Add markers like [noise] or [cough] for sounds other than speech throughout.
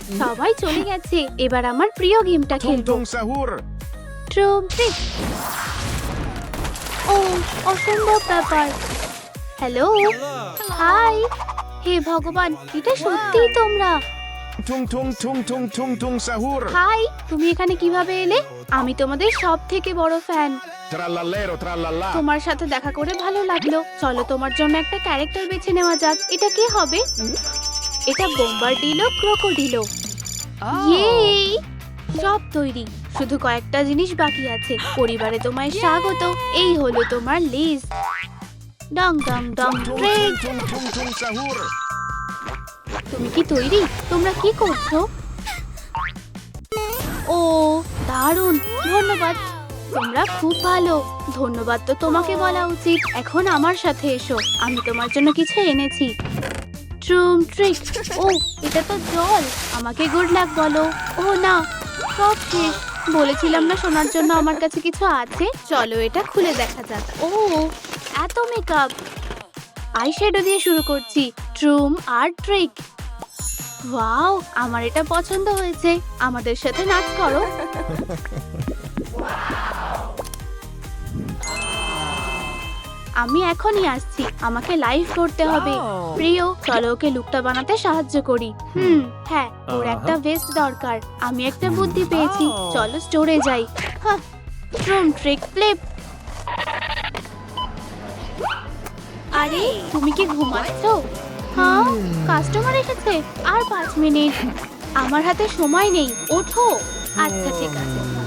[laughs] সবাই চলে গেছে। এবার আমার প্রিয় গেমটা খেলব। tung sahur. ও অসম্ভব ব্যাপার। হ্যালো। হাই। হে ভগবান এটা সত্যিই তোমরা। Tung tung tung tung tung tung sahur. Hi তুমি এখানে কীভাবে এলে? আমি তোমাদের সব থেকে বড় ফ্যান। Trallallero. তোমার সাথে দেখা করে ভালো লাগল। চলো তোমার জন্য একটা ক্যারেক্টার বেছে নেওয়া যাক। এটা কে হবে? এটা বোম্বারডিলো ক্রোকোডিলো ইয়ে সব তৈরি। শুধু কয়েকটা জিনিস বাকি আছে। পরিবারে তোমায় স্বাগত। এই হলো তোমার লিজ ডং ডং ডং. তুমি কি তৈরি? তোমরা কি করছ? ও দারুণ। ধন্যবাদ। তোমরা খুব ভালো। ধন্যবাদ তো তোমাকে বলা উচিত। এখন আমার সাথে এসো। আমি তোমার জন্য কিছু এনেছি। ট্রুম ট্রিক ও, এটা তো জল। আমাকে গুড লাক বলো। ও না, সব শেষ। বলেছিলাম না শোনার জন্য আমার কাছে কিছু আছে। চলো এটা খুলে দেখা যাক। ও, এত মেকআপ আই শ্যাডো দিয়ে শুরু করছি। ট্রুম আর ট্রিক ওয়াও আমার এটা পছন্দ হয়েছে। আমাদের সাথে নাচ করো। [laughs] আমি এখনই আসছি। আমাকে লাইভ করতে হবে। প্রিয় চলো ওকে লুকটা বানাতে সাহায্য করি। হুম। হ্যাঁ ওর একটা ভেস্ট দরকার। আমি একটা বুদ্ধি পেয়েছি। চলো স্টোরে যাই। ট্রুম ট্রিক ফ্লিপ আরে তুমি কি ঘুমাচ্ছ? হ্যাঁ কাস্টমার এসেছে। আর পাঁচ মিনিট। আমার হাতে সময় নেই। ওঠো। আচ্ছা ঠিক আছে।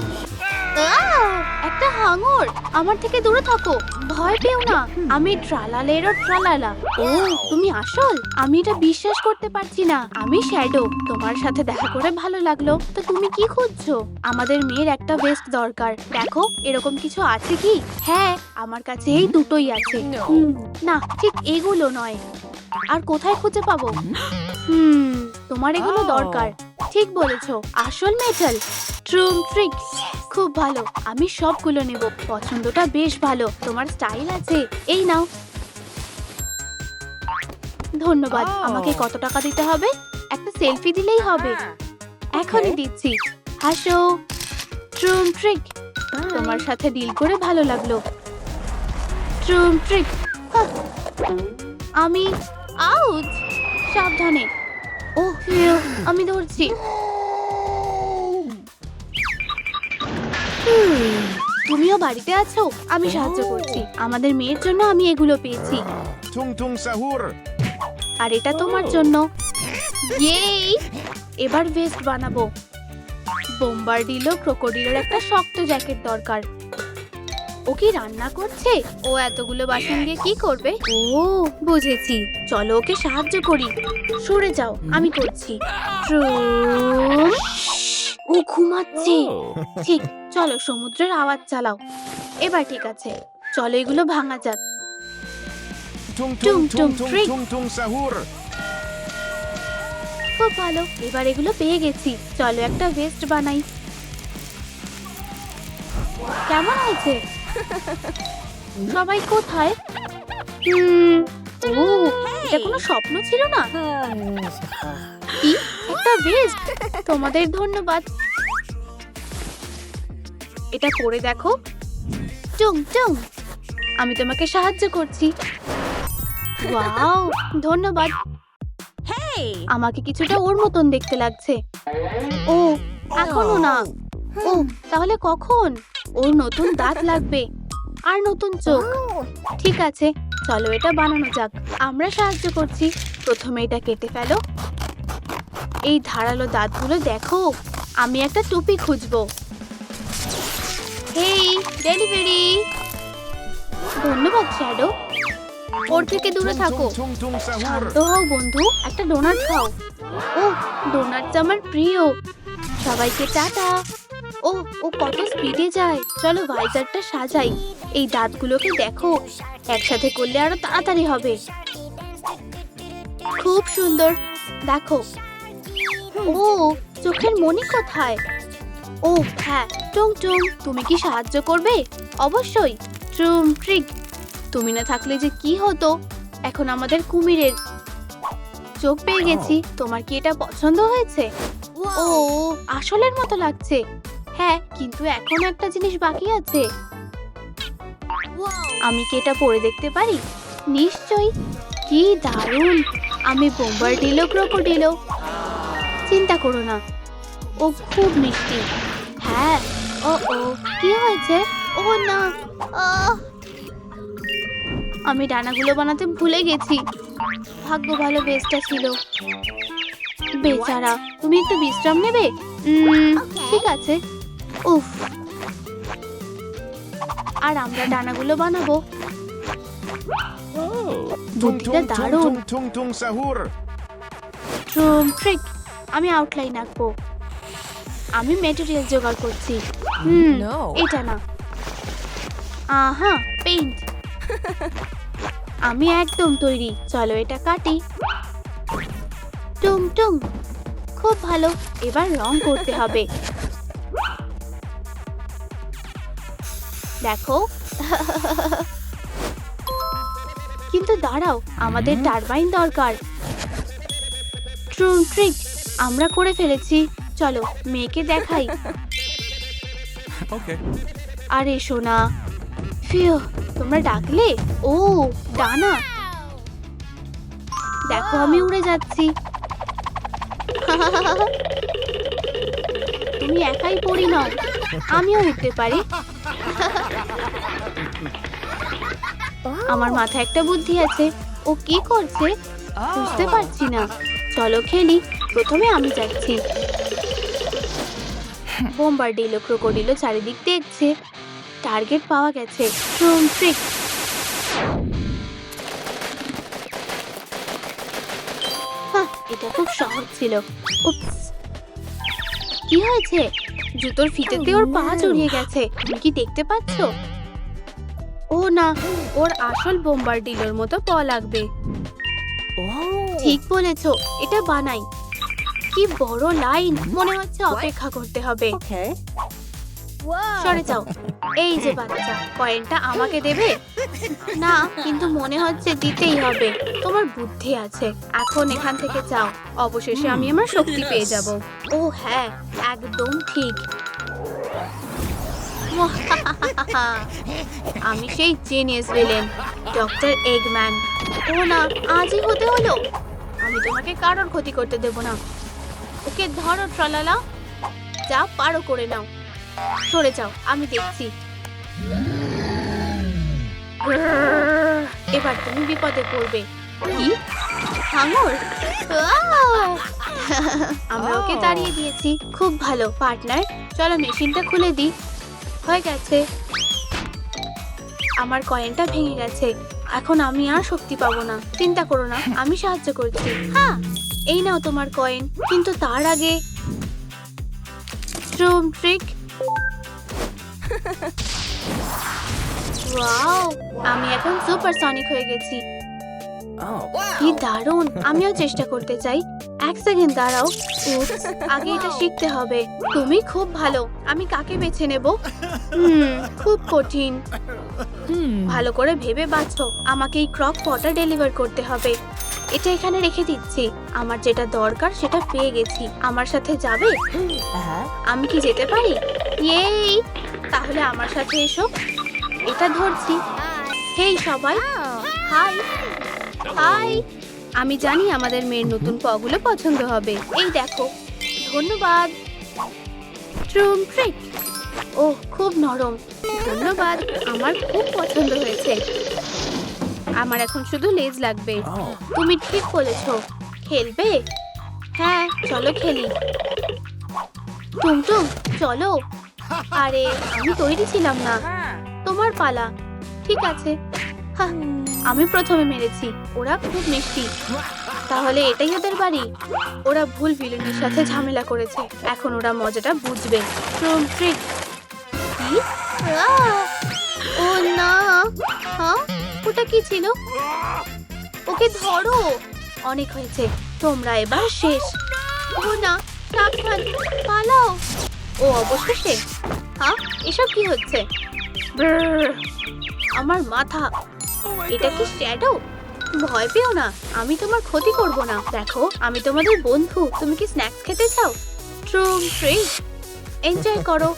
আহ! একটা হাঙর। আমার থেকে দূরে থাকো। ভয় পেও না। আমি ট্রালালেরও ট্রালালা। ও তুমি আসল? আমি এটা বিশ্বাস করতে পারছি না। আমি শ্যাডো। তোমার সাথে দেখা করে ভালো লাগল। তো তুমি কি খুঁজছো? আমাদের মেয়ের একটা বেস্ট দরকার। দেখো এরকম কিছু আছে কি? হ্যাঁ আমার কাছে এই দুটোই আছে। হুম, না ঠিক এগুলো নয়। আর কোথায় খুঁজে পাবো? হুম তোমার এগুলো দরকার। ঠিক বলেছ। আসল মেটাল ট্রুম ট্রিক খুব ভালো। আমি সবগুলো নেব। পছন্দটা বেশ ভালো। তোমার স্টাইল আছে। এই নাও। ধন্যবাদ. আমাকে কত টাকা দিতে হবে? একটা সেলফি দিলেই হবে। এখনই দিচ্ছি। হাসো ট্রুম ট্রিক তোমার সাথে ডিল করে ভালো লাগল। ট্রুম ট্রিক আমি আউট সাবধানে। ও আমি ধরছি। তুমিও বাড়িতে আছো? আমি সাহায্য করছি। আমাদের মেয়ের জন্য আমি এগুলো পেয়েছি। sahur. আর এটা তোমার জন্য। ইয়েই! এবার ভেস্ট বানাবো। বোম্বার্ডিলো ক্রোকোডিলোর একটা শক্ত জ্যাকেট দরকার। ও কি রান্না করছে? ও এতগুলো বাসন দিয়ে কি করবে? ও বুঝেছি। চলো ওকে সাহায্য করি। সরে যাও আমি করছি। ও ঘুমাচ্ছে। ঠিক চলো সমুদ্রের আওয়াজ চালাও। এবার ঠিক আছে চলো এগুলো ভাঙা যাক. খুব ভালো এবার এগুলো পেয়ে গেছি। চলো একটা ভেস্ট বানাই। কেমন হয়েছে? সবাই কোথায়? হুম, ও এটা কোনো স্বপ্ন ছিল না? কি? একটা ভেস্ট তোমাদের ধন্যবাদ। এটা করে দেখো। টুং টুং আমি তোমাকে সাহায্য করছি। ওয়াও ধন্যবাদ। আমাকে কিছুটা ওর মতন দেখতে লাগছে। ও এখনও না। ও তাহলে কখন? ওর নতুন দাঁত লাগবে। আর নতুন চোখ। ঠিক আছে চলো এটা বানানো যাক। আমরা সাহায্য করছি। প্রথমে এটা কেটে ফেলো। এই ধারালো দাঁতগুলো দেখো। আমি একটা টুপি খুঁজবো। হেই ডেলিভারি ধন্যবাদ শ্যাডো। ওর থেকে দূরে থাকো. শান্ত হও বন্ধু। একটা ডোনাট খাও। ও ডোনাটটা আমার প্রিয়। সবাইকে টাটা। ও ও কত স্পিডে যায়। চলো ভাইজারটা সাজাই। এই দাঁতগুলোকে দেখো। একসাথে করলে আরও তাড়াতাড়ি হবে। খুব সুন্দর। দেখো। ও চোখের মনি কোথায়? ও হ্যাঁ। টুং টুং তুমি কি সাহায্য করবে? অবশ্যই। ট্রুম ট্রিক। তুমি না থাকলে যে কি হতো? এখন আমাদের কুমিরের চোখ পেয়ে গেছি। তোমার কি এটা পছন্দ হয়েছে? ও আসলের মতো লাগছে। হ্যাঁ কিন্তু এখন একটা জিনিস বাকি আছে। আমি কি এটা পরে দেখতে পারি? নিশ্চয়ই। কি দারুণ! আমি বোম্বার ডিলো ক্রোকোডিলো। চিন্তা করো না। ও খুব মিষ্টি। হ্যাঁ ও ও কি হয়েছে ও না আমি ডানাগুলো বানাতে ভুলে গেছি ভাগ্য ভালো বেসটা ছিল বেচারা তুমি একটু বিশ্রাম নেবে ঠিক আছে উফ আর আমরা ডানাগুলো বানাবো বুদ্ধিটা দারুণ sahur. ট্রিক আমি আউটলাইন আঁকবো আমি মেটেরিয়াল জোগাড় করছি। হুম No. এটা না। আহা পেইন্ট আমি একদম তৈরি। চলো এটা কাটি। টুং টুং খুব ভালো। এবার রং করতে হবে। দেখো। কিন্তু দাঁড়াও আমাদের টারবাইন দরকার। ট্রুম ট্রিক আমরা করে ফেলেছি। চলো মেয়েকে দেখাই. আরে সোনা ফিউ তোমরা ডাকলে? ও ডানা। দেখো আমি উড়ে যাচ্ছি। তুমি একাই পড়ি নাও আমিও উঠতে পারি। আমার মাথায় একটা বুদ্ধি আছে ও কি করছে? বুঝতে পারছি না। চলো খেলি প্রথমে আমি যাচ্ছি। বোম্বার্ডিলো ক্রোকোডিলো চারিদিক দেখছে। টার্গেট পাওয়া গেছে। ট্রিক এটা খুব সহজ ছিল। কি হয়েছে? জুতোর ফিতেতে ওর পা জড়িয়ে গেছে। তুমি কি দেখতে পাচ্ছ? ও না ওর আসল বোম্বার্ডিলোর মতো প লাগবে। ঠিক বলেছ এটা বানাই। কি বড় লাইন? মনে হচ্ছে অপেক্ষা করতে হবে। সরে যাও। এই যে বাচ্চা কয়েনটা আমাকে দেবে? না কিন্তু মনে হচ্ছে দিতেই হবে। তোমার বুদ্ধি আছে। এখন এখান থেকে যাও। অবশেষে আমি আমার শক্তি পেয়ে যাব। ও হ্যাঁ একদম ঠিক। আমি সেই জিনিয়াস ভিলেন ডক্টর এগম্যান ও না আজই হতে হলো? আমি তোমাকে কারোর ক্ষতি করতে দেব না। ওকে ধরো ট্রলালা। যা পারো করে নাও। সরে যাও আমি দেখছি। এবার তুমি বিপদে পড়বে। কি? হাঙর? আমরা ওকে তাড়িয়ে দিয়েছি। খুব ভালো পার্টনার। চলো মেশিনটা খুলে দিই। হয়ে গেছে। আমার কয়েনটা ভেঙে গেছে। এখন আমি আর শক্তি পাবো না। চিন্তা করো না আমি সাহায্য করছি। হ্যাঁ এই নাও তোমার কয়েন কিন্তু তার আগে স্ট্রোম ট্রিক ওয়াও আমি এখন সুপার সনিক হয়ে গেছি. কি দারুণ আমিও চেষ্টা করতে চাই। এক সেকেন্ড দাঁড়াও আগে এটা শিখতে হবে। তুমি খুব ভালো আমি কাকে বেছে নেব? হুম খুব কঠিন। ভালো করে ভেবে বাছো আমাকে এই ক্রক পটা ডেলিভার করতে হবে। এটা এখানে রেখে দিচ্ছি। আমার যেটা দরকার সেটা পেয়ে গেছি। আমার সাথে যাবে? Uh-huh. আমি কি যেতে পারি? ইয়েই তাহলে আমার সাথে এসো। এটা ধরছি। হেই সবাই। হাই। হাই। আমি জানি আমাদের মেয়ের নতুন পগুলো পছন্দ হবে। এই দেখো। ধন্যবাদ। ট্রুম ট্রিক। ও খুব নরম। ধন্যবাদ। আমার খুব পছন্দ হয়েছে। আমার এখন শুধু লেজ লাগবে। Oh. তুমি ঠিক বলেছ। খেলবে? হ্যাঁ চলো খেলি। টুমটুম চলো। আরে আমি তৈরি ছিলাম না। তোমার পালা। ঠিক আছে। আমি প্রথমে মেরেছি। ওরা খুব মিষ্টি। তাহলে এটাই ওদের বাড়ি। ওরা ভুল ভিলেনের সাথে ঝামেলা করেছে। এখন ওরা মজাটা বুঝবে। ট্রিক কি? ওটা কি ছিল? ওকে ধরো। অনেক হয়েছে। তোমরা এবার শেষ। ও না, সাবধান। পালাও। ও, অবশেষে। হ্যাঁ এসব কি হচ্ছে? আমার মাথা। এটা কি শ্যাডো ভয় পেও না, আমি তোমার ক্ষতি করব না। দেখো, আমি তোমাদের বন্ধু। তুমি কি স্ন্যাক্স খেতে চাও? ট্রুম ট্রিক এনজয় করো।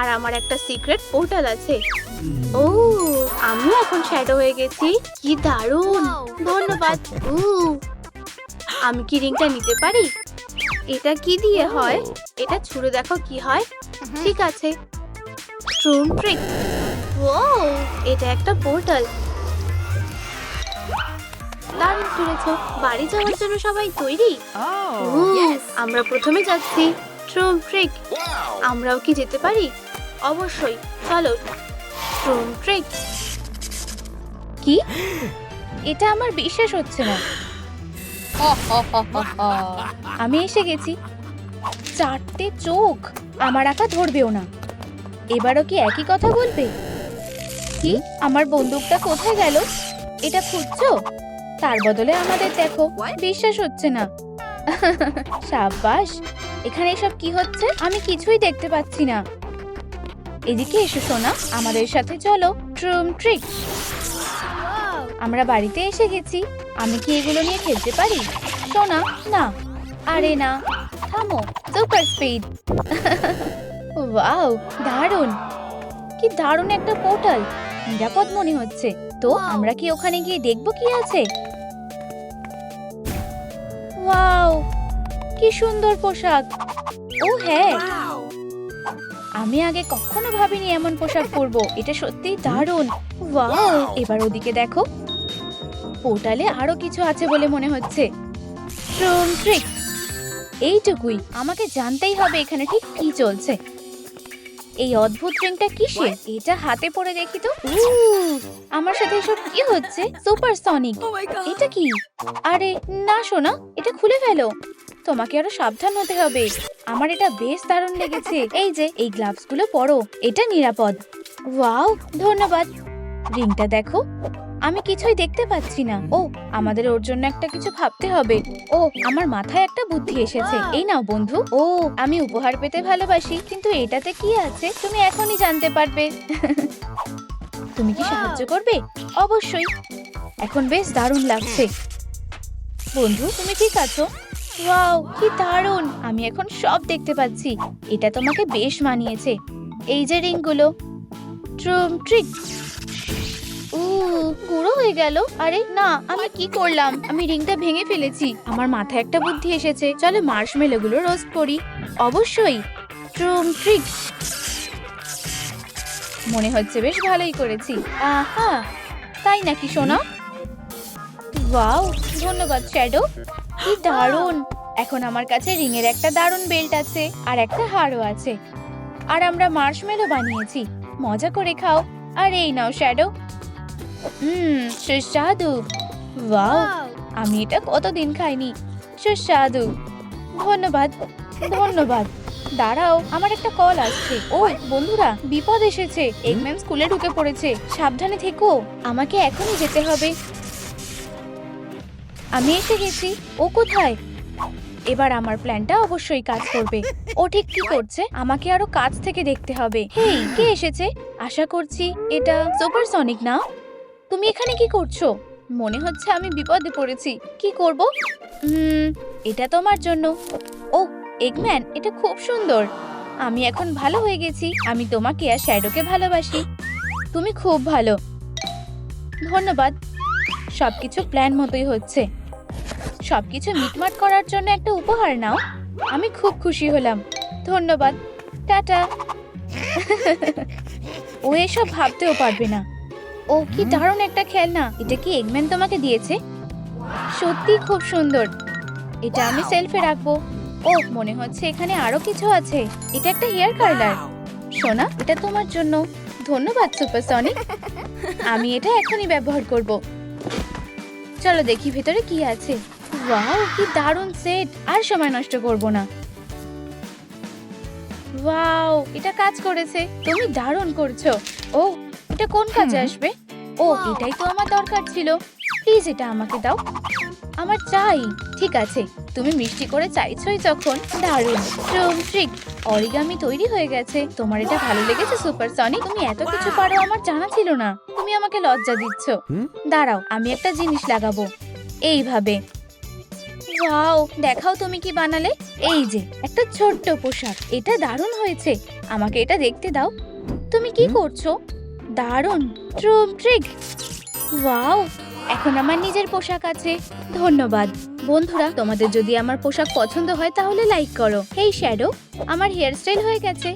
আর আমার একটা সিক্রেট পোর্টাল আছে। ও আমিও এখন শ্যাডো হয়ে গেছি। কি দারুণ। ধন্যবাদ। উ আমি কি রিংটা নিতে পারি? এটা কি দিয়ে হয়? এটা ছুঁড়ে দেখো কি হয়। ঠিক আছে। ট্রুম ট্রিক ও এটা একটা পোর্টাল দারুণ ছুঁড়েছো বাড়ি যাওয়ার জন্য সবাই তৈরি? উ, আমরা প্রথমে যাচ্ছি। ট্রুম ট্রিক আমরাও কি যেতে পারি? অবশ্যই। চলো। ট্রুম ট্রিক। কি? এটা আমার বিশ্বাস হচ্ছে না। আমি এসে গেছি। চারটে চোখ আমার আঁকা ধরবেও না। এবারও কি একই কথা বলবে? কি? আমার বন্দুকটা কোথায় গেল? এটা খুঁজছো? তার বদলে আমাদের দেখো। বিশ্বাস হচ্ছে না। সাবাস এখানে এসব কি হচ্ছে? আমি কিছুই দেখতে পাচ্ছি না। এদিকে এসো, সোনা। আমাদের সাথে চলো। ট্রুম ট্রিক আমরা বাড়িতে এসে গেছি। আমি কি এগুলো নিয়ে খেলতে পারি? সোনা, না। আরে না। থামো। সুপার স্পিড ওয়াও দারুণ। কি দারুণ একটা পোর্টাল নিরাপদ মনে হচ্ছে। তো, আমরা কি ওখানে গিয়ে দেখব কি আছে? ওয়াও কি সুন্দর পোশাক। ও হ্যাঁ। আমি আগে কখনো ভাবিনি এমন পোশাক পরবো। এটা সত্যি দারুণ। ওয়াও এবার ওদিকে দেখো। পোর্টালে আরও কিছু আছে বলে মনে হচ্ছে। ট্রিক এইটুকুই। আমাকে জানতেই হবে এখানে ঠিক কি চলছে। এই অদ্ভুত রিংটা কিসের? এটা হাতে পরে দেখি তো। আমার সাথে এসব কি হচ্ছে? সুপার সনিক এটা কি? আরে না শোনা এটা খুলে ফেলো। তোমাকে আরও সাবধান হতে হবে। আমার এটা বেশ দারুণ লেগেছে। [laughs] এই যে এই গ্লাভসগুলো পরো। এটা নিরাপদ। ওয়াও ধন্যবাদ। রিংটা দেখো। আমি কিছুই দেখতে পাচ্ছি না। ও, আমাদের ওর জন্য একটা কিছু ভাবতে হবে। ও, আমার মাথায় একটা বুদ্ধি এসেছে। এই নাও বন্ধু। ও, আমি উপহার পেতে ভালোবাসি, কিন্তু এটাতে কি আছে তুমি এখনই জানতে পারবে। তুমি কি সাহায্য করবে? অবশ্যই। এখন বেশ দারুণ লাগছে। বন্ধু, তুমি ঠিক আছো? ওয়াও, কি দারুণ! আমি এখন সব দেখতে পাচ্ছি। এটা তোমাকে বেশ মানিয়েছে। এই যে রিংগুলো। ট্রুম, ট্রিক। গুঁড়ো হয়ে গেল। আরে না, আমি কি করলাম? আমি রিংটা ভেঙে ফেলেছি। আমার মাথায় একটা বুদ্ধি এসেছে। চলো মার্শমেলো গুলো রোস্ট করি। অবশ্যই। ট্রুম ট্রিক। মনে হচ্ছে বেশ ভালোই করেছি। আহা, তাই নাকি, সোনা? ওয়াও, ধন্যবাদ, শ্যাডো। কি দারুণ। এখন আমার কাছে রিং এর একটা দারুণ বেল্ট আছে আর একটা হারও আছে। আর আমরা মার্শমেলো বানিয়েছি। মজা করে খাও। আর এই নাও, শ্যাডো। হুম সুস্বাদু। ওয়াও আমি এটা কতদিন খাইনি। সুস্বাদু। ধন্যবাদ ধন্যবাদ। দাঁড়াও আমার একটা কল আসছে। ও বন্ধুরা বিপদ এসেছে। এগম্যান স্কুলে ঢুকে পড়েছে। সাবধানে থেকো আমাকে এখনই যেতে হবে। আমি এসে গেছি। ও কোথায়? এবার আমার প্ল্যানটা অবশ্যই কাজ করবে। ও ঠিক কি করছে? আমাকে আরও কাছ থেকে দেখতে হবে। হেই কে এসেছে? আশা করছি এটা সুপারসনিক না? তুমি এখানে কি করছ? মনে হচ্ছে আমি বিপদে পড়েছি। কি করব? হুম এটা তোমার জন্য। ও, এগম্যান, এটা খুব সুন্দর। আমি এখন ভালো হয়ে গেছি। আমি তোমাকে আর শ্যাডোকে ভালোবাসি। তুমি খুব ভালো। ধন্যবাদ। সবকিছু প্ল্যান মতোই হচ্ছে। সবকিছু মিটমাট করার জন্য একটা উপহার নাও। আমি খুব খুশি হলাম। ধন্যবাদ। টাটা। ও এসব ভাবতেও পারবে না। ও কি দারুণ একটা খেলনা। এটা কি এগম্যান তোমাকে দিয়েছে? সত্যি খুব সুন্দর। এটা আমি সেলফে রাখব। ও মনে হচ্ছে এখানে আরও কিছু আছে। এটা একটা হেয়ার কার্লার সোনা এটা তোমার জন্য। ধন্যবাদ সুপারসনিক [laughs] আমি এটা এখনই ব্যবহার করব। চলো দেখি ভেতরে কি আছে। ওয়াও কি দারুণ সেট আর সময় নষ্ট করব না। ওয়াও এটা কাজ করেছে। তুমি দারুণ করছ। ও এটা কোন কাজে আসবে? ও এটাই তো আমার দরকার ছিল। প্লিজ এটা আমাকে দাও। আমার চাই। ঠিক আছে তুমি মিষ্টি করে চাইছোই যখন দারুণ। ট্রুম ট্রিক অরিগামি তৈরি হয়ে গেছে। তোমার এটা ভালো লেগেছে সুপার সনিক তুমি এত কিছু পারো আমার জানা ছিল না। তুমি আমাকে লজ্জা দিচ্ছ। দাঁড়াও আমি একটা জিনিস লাগাবো। এইভাবে। ওয়াও দেখাও তুমি কি বানালে। এই যে একটা ছোট্ট পোশাক। এটা দারুণ হয়েছে। আমাকে এটা দেখতে দাও। তুমি কি করছ? দারুণ ট্রুম ট্রিক। ওয়াও এখন আমার নিজের পোশাক আছে। ধন্যবাদ। বন্ধুরা তোমাদের যদি আমার পোশাক পছন্দ হয় তাহলে লাইক করো। এই শ্যাডো আমার হেয়ার স্টাইল হয়ে গেছে।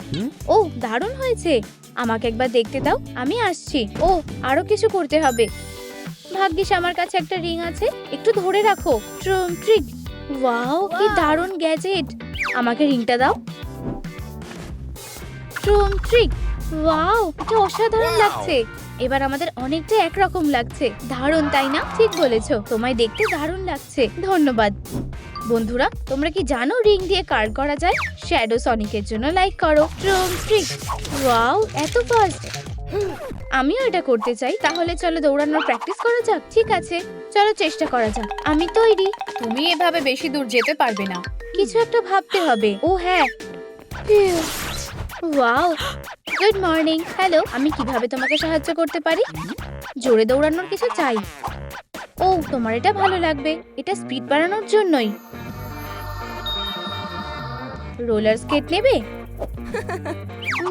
ও দারুণ হয়েছে। আমাকে একবার দেখতে দাও আমি আসছি। ও আরও কিছু করতে হবে। ভাগ্যিস আমার কাছে একটা রিং আছে। একটু ধরে রাখো ট্রুম ট্রিক। ওয়াও কি দারুণ গ্যাজেট আমাকে রিংটা দাও। ট্রুম ট্রিক। ওয়াও এটা অসাধারণ লাগছে। এবার আমাদের অনেকটা একরকম লাগছে। দারুণ তাই না? ঠিক বলেছ। তোমায় দেখতে দারুণ লাগছে। ধন্যবাদ। বন্ধুরা তোমরা কি জানো রিং দিয়ে কার্ড করা যায়? শ্যাডো সনিকের জন্য লাইক করো। ট্রুম ট্রিক ওয়াও এত ফাস্ট আমিও এটা করতে চাই। তাহলে চলো দৌড়ানোর প্র্যাকটিস করা যাক। ঠিক আছে। চলো চেষ্টা করা যাক। আমি তৈরি তুমি এভাবে বেশি দূর যেতে পারবে না। কিছু একটা ভাবতে হবে। ও হ্যাঁ। ওয়াও গুড মর্নিং হ্যালো আমি কীভাবে তোমাকে সাহায্য করতে পারি? জোরে দৌড়ানোর কিছু চাই। ও, তোমার এটা ভালো লাগবে। এটা স্পিড বাড়ানোর জন্যই। রোলার স্কেট নেবে?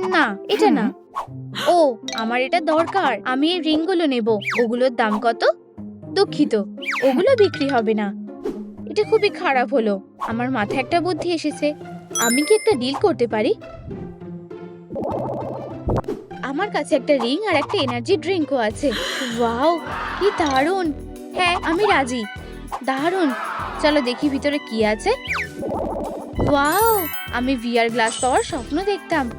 না, এটা না। ও, আমার এটা দরকার। আমি এই রিংগুলো নেব। ওগুলোর দাম কত? দুঃখিত। ওগুলো বিক্রি হবে না। এটা খুবই খারাপ হলো। আমার মাথায় একটা বুদ্ধি এসেছে। আমি কি একটা ডিল করতে পারি? আমার কাছে একটা রিং আর একটা এনার্জি ড্রিঙ্কও আছে। ওয়াও, কি দারুণ। হ্যাঁ আমি রাজি। দারুণ। চলো দেখি ভিতরে কি আছে। ওয়াও, আমি ভিআর গ্লাস পাওয়ার স্বপ্ন দেখতাম।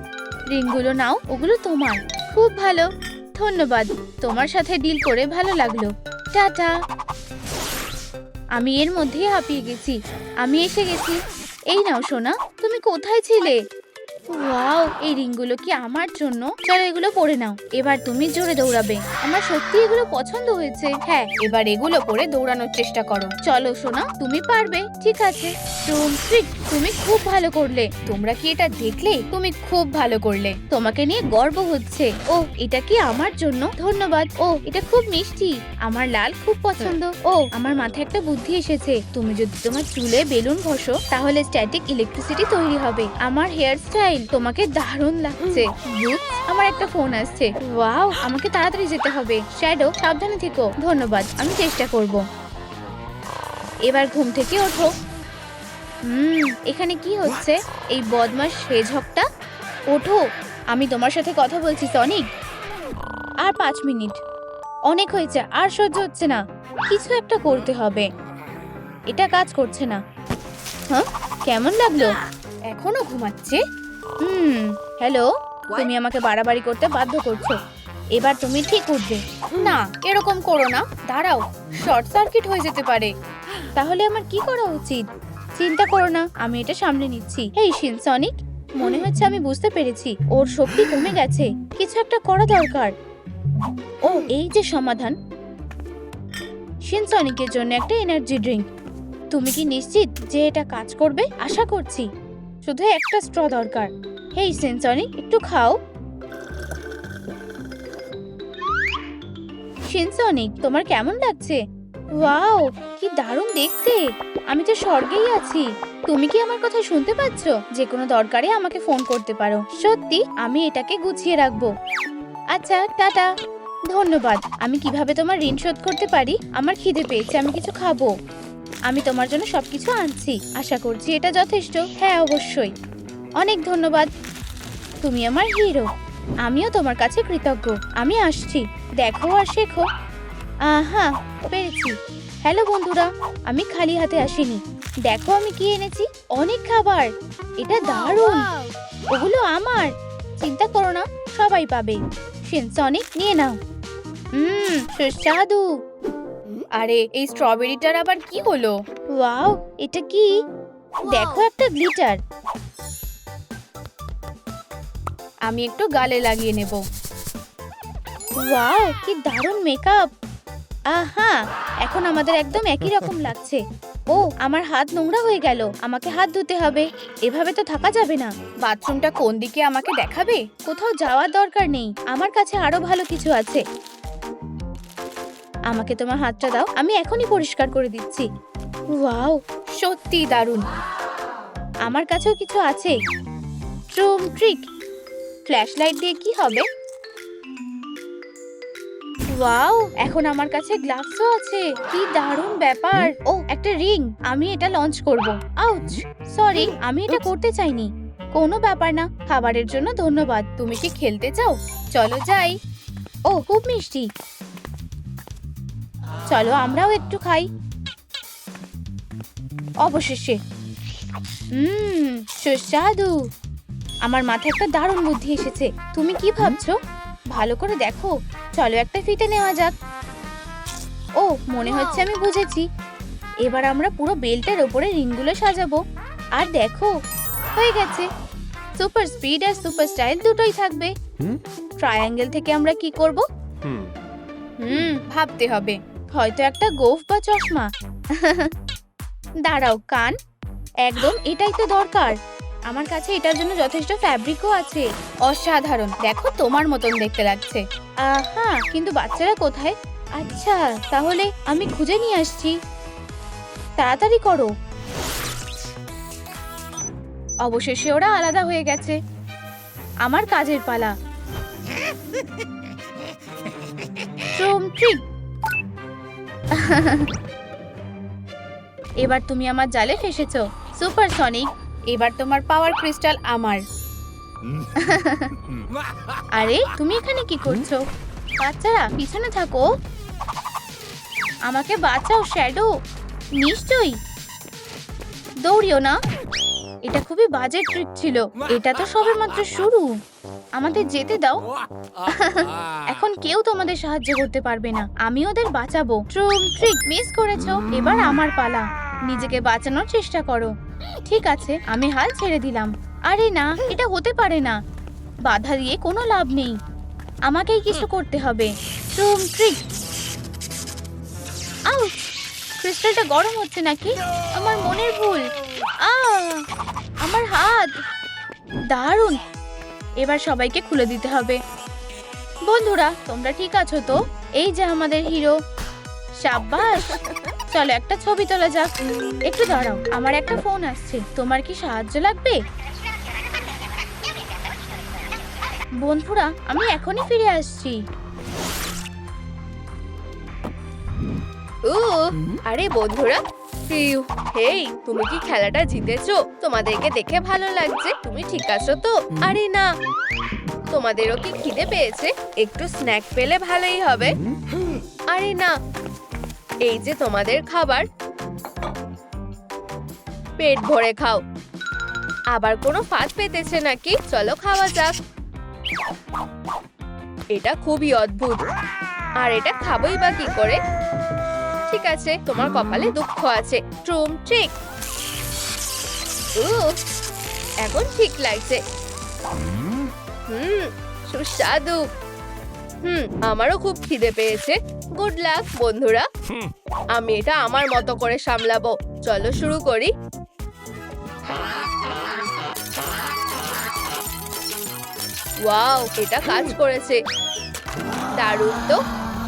রিংগুলো নাও, ওগুলো তোমার। খুব ভালো। ধন্যবাদ। তোমার সাথে ডিল করে ভালো লাগল। টাটা। আমি এর মধ্যেই হাঁপিয়ে গেছি। আমি এসে গেছি। এই নাও, সোনা, তুমি কোথায় ছিলে? ওয়াও, এই রিংগুলো কি আমার জন্য? চলো এগুলো পরে নাও। এবার তুমি জোরে দৌড়াবে। আমার সত্যি এগুলো পছন্দ হয়েছে। হ্যাঁ এবার এগুলো পরে দৌড়ানোর চেষ্টা করো। চলো, সোনা, তুমি পারবে। ঠিক আছে। তুমি খুব ভালো করলে। তোমরা কি এটা দেখলে? তুমি খুব ভালো করলে। তোমাকে নিয়ে গর্ব হচ্ছে। ও, এটা কি আমার জন্য? ধন্যবাদ। ও, এটা খুব মিষ্টি। আমার লাল খুব পছন্দ। ও, আমার মাথায় একটা বুদ্ধি এসেছে। তুমি যদি তোমার চুলে বেলুন ঘষো, তাহলে স্ট্যাটিক ইলেকট্রিসিটি তৈরি হবে। আমার হেয়ার স্টাইল তোমাকে দারুণ লাগছে। আমার একটা ফোন আসছে। ওয়াও আমাকে তাড়াতাড়ি যেতে হবে। শ্যাডো সাবধানে থেকো। ধন্যবাদ, আমি চেষ্টা করব। এবার ঘুম থেকে ওঠো। হুম, এখানে কি হচ্ছে? এই বদমাস সেঝকটা ওঠো, আমি তোমার সাথে কথা বলছি সনিক আর পাঁচ মিনিট। অনেক হয়েছে, আর সহ্য হচ্ছে না। কিছু একটা করতে হবে। এটা কাজ করছে না। হ্যাঁ কেমন লাগল? এখনও ঘুমাচ্ছে? হুম হ্যালো তুমি আমাকে বাড়াবাড়ি করতে বাধ্য করছ। এবার তুমি ঠিক উঠবে। না এরকম করো না। দাঁড়াও শর্ট সার্কিট হয়ে যেতে পারে। তাহলে আমার কি করা উচিত? চিন্তা করো না আমি এটা সামনে নিচ্ছি। এই সনিক মনে হচ্ছে আমি বুঝতে পেরেছি। ওর শক্তি কমে গেছে। কিছু একটা করা দরকার। ও। এই যে সমাধান। শিনসনিকের জন্য একটা এনার্জি ড্রিঙ্ক তুমি কি নিশ্চিত যে এটা কাজ করবে? আশা করছি। শুধু একটা স্ট্র দরকার। হেই, সেনসনিক, একটু খাও। শিনসনিক তোমার কেমন লাগছে? ওয়াও, কি দারুণ দেখতে। আমি তো স্বর্গেই আছি। তুমি কি আমার কথা শুনতে পাচ্ছ? যে কোনো দরকারে আমাকে ফোন করতে পারো। সত্যি, আমি এটাকে গুছিয়ে রাখব। আচ্ছা টাটা। ধন্যবাদ। আমি কীভাবে তোমার ঋণ শোধ করতে পারি? আমার খিদে পেয়েছে, আমি কিছু খাব। আমি তোমার জন্য সবকিছু আনছি। আশা করছি এটা যথেষ্ট। হ্যাঁ অবশ্যই। অনেক ধন্যবাদ। তুমি আমার হিরো। আমিও তোমার কাছে কৃতজ্ঞ। আমি আসছি। দেখো আর শেখো। আহা, পেরেছি। হ্যালো বন্ধুরা, আমি খালি হাতে আসিনি। দেখো আমি কি এনেছি। অনেক খাবার। এটা দারুণ। ওগুলো আমার। চিন্তা করো না, সবাই পাবে। সেন্স অনেক নিয়ে নাও। হুম, সুস্বাদু। আরে এই স্ট্রবেরিটার আবার কি হলো? ওয়াও এটা কি? দেখো একটা গ্লিটার। আমি একটু গালে লাগিয়ে নেব। ওয়াও কি দারুণ মেকআপ আহা এখন আমাদের একদম একই রকম লাগছে। ও আমার হাত নোংরা হয়ে গেল আমাকে হাত ধুতে হবে। এভাবে তো থাকা যাবে না। বাথরুমটা কোন দিকে আমাকে দেখাবে? কোথাও যাওয়ার দরকার নেই আমার কাছে আরও ভালো কিছু আছে। আমাকে তোমার হাতটা দাও আমি এখনই পরিষ্কার করে দিচ্ছি। ওয়াও সত্যি দারুণ। আমার কাছেও কিছু আছে। ট্রুম ট্রিক ফ্ল্যাশ লাইট দিয়ে কি হবে? ওয়াও। এখন আমার কাছে গ্লাভসও আছে। কি দারুণ ব্যাপার। ও। একটা রিং। আমি এটা লঞ্চ করব। আউচ সরি আমি এটা করতে চাইনি। কোনো ব্যাপার না। খাবারের জন্য ধন্যবাদ। তুমি কি খেলতে চাও? চলো যাই। ও খুব মিষ্টি। চলো আমরাও একটু খাই। অবশেষে। হুম সুস্বাদু। আমার মাথায় একটা দারুণ বুদ্ধি এসেছে। তুমি কি ভাবছ? ভালো করে দেখো। চলো একটা ফিতে নেওয়া যাক। ও মনে হচ্ছে আমি বুঝেছি। এবার আমরা পুরো বেল্টের ওপরে রিংগুলো সাজাবো। আর দেখো হয়ে গেছে। সুপার স্পিড আর সুপার স্টাইল দুটোই থাকবে। হুম? ট্রায়াঙ্গেল থেকে আমরা কি করব? হুম। হুম ভাবতে হবে। হয়তো একটা গোফ বা চশমা। দাঁড়াও, কান। একদম এটাই তো দরকার। আমার কাছে এটার জন্য যথেষ্ট ফ্যাব্রিকও আছে। অসাধারণ। দেখো তোমার মতন দেখতে লাগছে। আহা, কিন্তু বাচ্চারা কোথায়? আচ্ছা তাহলে আমি খুঁজে নিয়ে আসছি। তাড়াতাড়ি করো। অবশেষে ওরা আলাদা হয়ে গেছে। আমার কাজের পালা। ট্রিক [laughs] এবার তুমি আমার জালে ফেসেছো। সুপার সনিক এবার তোমার পাওয়ার ক্রিস্টাল আমার। [laughs] আরে তুমি এখানে কি করছ? বাচ্চারা পিছনে থাকো। আমাকে বাঁচাও শ্যাডো। নিশ্চয়ই। দৌড়িও না। এটা খুবই বাজে ট্রিক ছিল। এটা তো সবেমাত্র শুরু। আমাদের যেতে দাও। [laughs] কেউ তোমাদের সাহায্য করতে পারবে না। আমি ওদের বাঁচাবো। ট্রিক মিস করেছ। এবার আমার পালা। নিজেকে বাঁচানোর চেষ্টা করো। ঠিক আছে, আমি হাল ছেড়ে দিলাম। আরে না, এটা হতে পারে না। বাধা দিয়ে কোনো লাভ নেই। আমাকেই কিছু করতে হবে। ট্রুম ট্রিক আউ ক্রিস্টালটা গরম হচ্ছে নাকি? আমার মনের ভুল। আমার হাত। দারুণ। এবার সবাইকে খুলে দিতে হবে। বন্ধুরা, তোমরা ঠিক আছো তো? এই যে আমাদের হিরো, সাব্বাস। চলো একটা ছবি তোলা যাক। একটু দাঁড়াও, আমার একটা ফোন আসছে। তোমার কি সাহায্য লাগবে? বন্ধুরা, আমি এখনই ফিরে আসছি। ও আরে বন্ধুরা হেই, তুমি কি খেলাটা জিতেছো? তোমাদেরকে দেখে ভালো লাগছে। তুমি ঠিক আছো তো? আরে না। তোমাদেরও কি খিদে পেয়েছে? একটু স্ন্যাক পেলে ভালোই হবে। আরে না, এই যে তোমাদের খাবার। পেট ভরে খাও। আবার কোনো ফাঁদ পেতেছে নাকি? চলো খাওয়া যাক। এটা খুবই অদ্ভুত। আর এটা খাবোই বা কি করে? ঠিক আছে, তোমার কপালে দুঃখ আছে। ট্রুম ট্রিক এখন ঠিক লাগছে। হুম সুস্বাদু। হুম আমারও খুব খিদে পেয়েছে। গুড লাক বন্ধুরা। আমি এটা আমার মতো করে সামলাবো। চলো শুরু করি। ওয়াও এটা কাজ করেছে। দারুণ তো।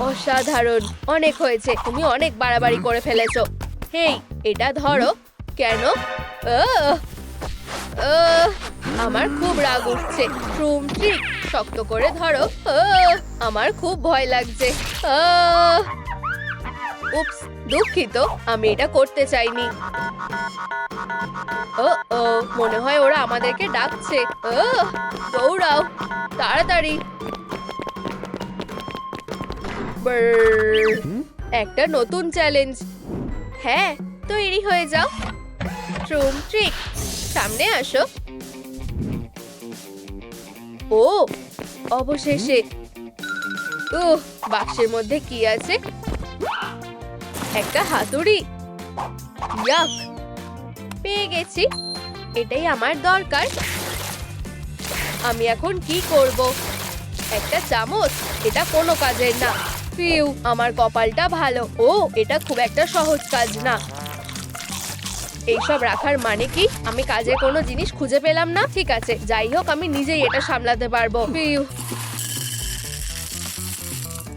অসাধারণ। অনেক হয়েছে। তুমি অনেক বাড়াবাড়ি করে ফেলেছো। হেই এটা ধরো। কেন? আহ! আমার খুব রাগ উঠছে ট্রুম ট্রিক শক্ত করে ধরো! আমার খুব ভয় লাগছে! উপস দুঃখিত, আমি এটা করতে চাইনি ও মনে হয় ওরা আমাদেরকে ডাকছে! দৌড়াও, তাড়াতাড়ি। একটা নতুন চ্যালেঞ্জ হ্যাঁ তৈরি হয়ে যাও ট্রুম ট্রিক সামনে আসো ও, অবশেষে। ও বাক্সের মধ্যে কি আছে? একটা হাতুড়ি। ইয়াক, পেয়ে গেছি। এটাই আমার দরকার। আমি এখন কি করব? একটা চামচ, এটা কোনো কাজের না। ফিউ, আমার কপালটা ভালো। ও, এটা খুব একটা সহজ কাজ না। এইসব রাখার মানে কি? আমি কাজে কোনো জিনিস খুঁজে পেলাম না। ঠিক আছে যাই হোক আমি নিজেই এটা সামলাতে পারব।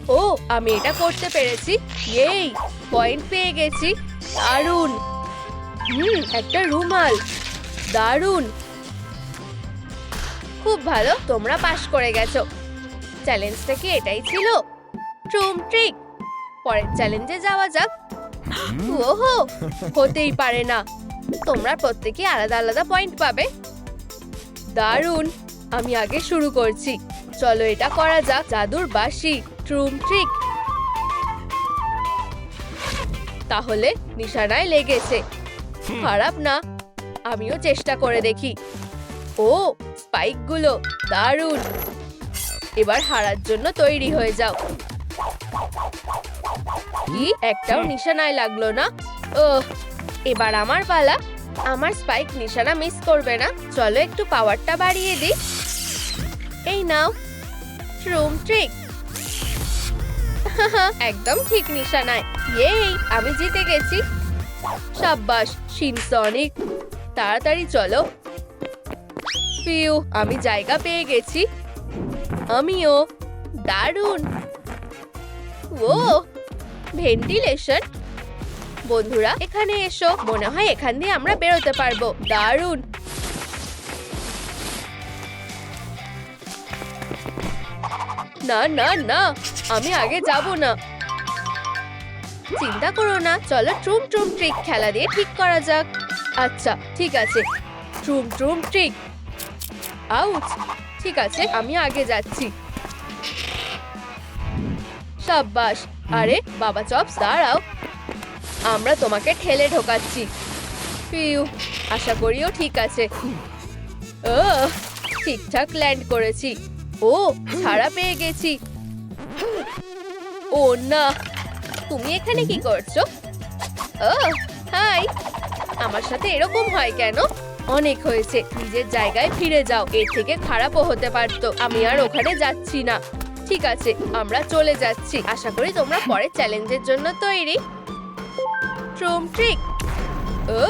ও আমি এটা করতে পেরেছি। এই পয়েন্ট পেয়ে গেছি। দারুণ। হুম একটা রুমাল। দারুণ। খুব ভালো তোমরা পাস করে গেছো। চ্যালেঞ্জটা কি এটাই ছিল? ট্রুম ট্রিক পরের চ্যালেঞ্জে যাওয়া যাক। ওহো হতেই পারে না। তোমরা প্রত্যেকে আলাদা আলাদা পয়েন্ট পাবে। দারুণ আমি আগে শুরু করছি। চলো এটা করা যাক জাদুর বাসি ট্রুম ট্রিক। তাহলে নিশানায় লেগেছে। খারাপ না আমিও চেষ্টা করে দেখি। ও স্পাইকগুলো দারুণ। এবার হারার জন্য তৈরি হয়ে যাও। কি একটাও নিশানায় লাগল না। ও এবার আমার পালা। আমার স্পাইক নিশানা মিস করবে না। চলো একটু পাওয়ারটা বাড়িয়ে দিই। এই নাও ট্রুম ট্রিক [laughs] একদম ঠিক নিশানায়। ইয়েই আমি জিতে গেছি। সাব্বাস শিনসনিক তাড়াতাড়ি চলো। পিউ আমি জায়গা পেয়ে গেছি। আমিও। দারুণ। ও ভেন্টিলেশন। বন্ধুরা, এখানে এসো। মনে হয় এখান দিয়ে আমরা বেরোতে পারব। দারুণ! না না না, আমি আগে যাব না। চিন্তা করো না, চলো ট্রুম ট্রুম ট্রিক খেলা দিয়ে ঠিক করা যাক। আচ্ছা ঠিক আছে। ট্রুম ট্রুম ট্রিক। আউচ, ঠিক আছে, আমি আগে যাচ্ছি। সাব্বাস আরে, বাবা চপস, দাঁড়াও। আমরা তোমাকে ঠেলে ঢোকাচ্ছি। পিউ আশা করিও ঠিক আছে। ও, ঠিকঠাক ল্যান্ড করেছি। ও, ছাড়া পেয়ে গেছি। ও, না। তুমি এখানে কি করছ? ও, হাই। আমার সাথে এরকম হয় কেন? অনেক হয়েছে। নিজের জায়গায় ফিরে যাও। এর থেকে খারাপও হতে পারতো। আমি আর ওখানে যাচ্ছি না। ঠিক আছে আমরা চলে যাচ্ছি। আশা করি তোমরা পরের চ্যালেঞ্জের জন্য তৈরি। ট্রুম ট্রিক ও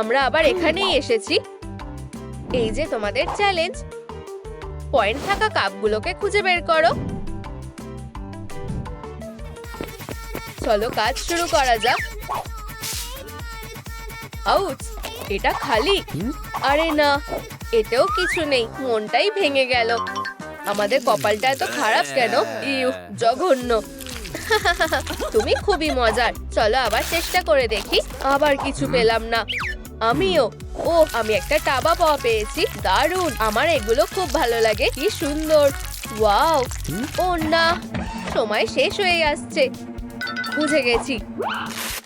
আমরা আবার এখানেই এসেছি। এই যে তোমাদের চ্যালেঞ্জ পয়েন্ট থাকা কাপগুলোকে খুঁজে বের করো। চলো কাজ শুরু করা যাক। আউট এটা খালি। আরে না এতেও কিছু নেই মনটাই ভেঙে গেল। আমাদের কপালটা এত খারাপ কেন? ইউ, জঘন্য। তুমি খুবই মজার। চলো আবার চেষ্টা করে দেখি। আবার কিছু পেলাম না। আমিও। ও, আমি একটা টাবা পাওয়া পেয়েছি। দারুণ। আমার এগুলো খুব ভালো লাগে। কি সুন্দর। ওয়াও। ও না। সময় শেষ হয়ে আসছে। বুঝে গেছি।